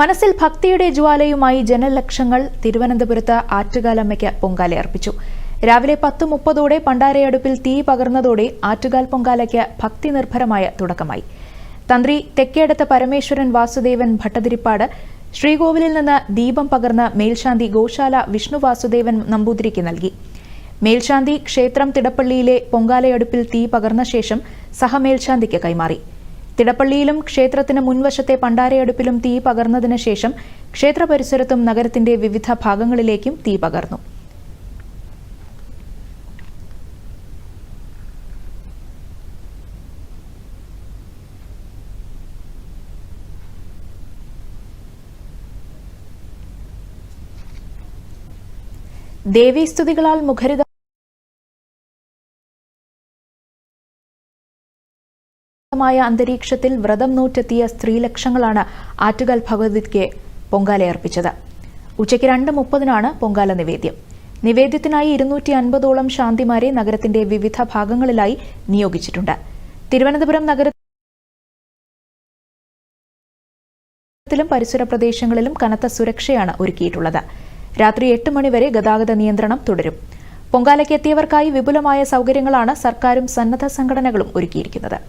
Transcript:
മനസ്സിൽ ഭക്തിയുടെ ജ്വാലയുമായി ജനലക്ഷങ്ങൾ തിരുവനന്തപുരത്ത് ആറ്റുകാലമ്മയ്ക്ക് പൊങ്കാല അർപ്പിച്ചു. രാവിലെ പത്ത് മുപ്പതോടെ പണ്ടാരയടുപ്പിൽ തീ പകർന്നതോടെ ആറ്റുകാൽ പൊങ്കാലയ്ക്ക് ഭക്തി നിർഭരമായ തുടക്കമായി. തന്ത്രി തെക്കേടത്ത് പരമേശ്വരൻ വാസുദേവൻ ഭട്ടതിരിപ്പാട് ശ്രീകോവിലിൽ നിന്ന് ദീപം പകർന്ന് മേൽശാന്തി ഗോശാല വിഷ്ണു വാസുദേവൻ നമ്പൂതിരിക്ക് നൽകി. മേൽശാന്തി ക്ഷേത്രം തിടപ്പള്ളിയിലെ പൊങ്കാലയടുപ്പിൽ തീ പകർന്ന ശേഷം സഹമേൽശാന്തിക്ക് കൈമാറി. തിടപ്പള്ളിയിലും ക്ഷേത്രത്തിന് മുൻവശത്തെ പണ്ടാരയടുപ്പിലും തീ പകർന്നതിന് ശേഷം ക്ഷേത്ര പരിസരത്തും നഗരത്തിന്റെ വിവിധ ഭാഗങ്ങളിലേക്കും തീ പകർന്നു. ദേവീസ്തുതികളാൽ മുഖരിത മായ അന്തരീക്ഷത്തിൽ വ്രതം നൂറ്റെത്തിയ സ്ത്രീലക്ഷങ്ങളാണ് ആറ്റുകാൽ ഭഗവതിക്ക് പൊങ്കാലയർപ്പിച്ചത് ഉച്ചയ്ക്ക് രണ്ട് മുപ്പതിനാണ് പൊങ്കാല നിവേദ്യം. നിവേദ്യത്തിനായി ഇരുന്നൂറ്റി അൻപതോളം ശാന്തിമാരെ നഗരത്തിന്റെ വിവിധ ഭാഗങ്ങളിലായി നിയോഗിച്ചിട്ടുണ്ട്. തിരുവനന്തപുരം നഗരത്തിലും പരിസര പ്രദേശങ്ങളിലും കനത്ത സുരക്ഷയാണ് ഒരുക്കിയിട്ടുള്ളത്. രാത്രി എട്ട് മണിവരെ ഗതാഗത നിയന്ത്രണം തുടരും. പൊങ്കാലയ്ക്ക് എത്തിയവർക്കായി വിപുലമായ സൗകര്യങ്ങളാണ് സർക്കാരും സന്നദ്ധ സംഘടനകളും ഒരുക്കിയിരിക്കുന്നത്.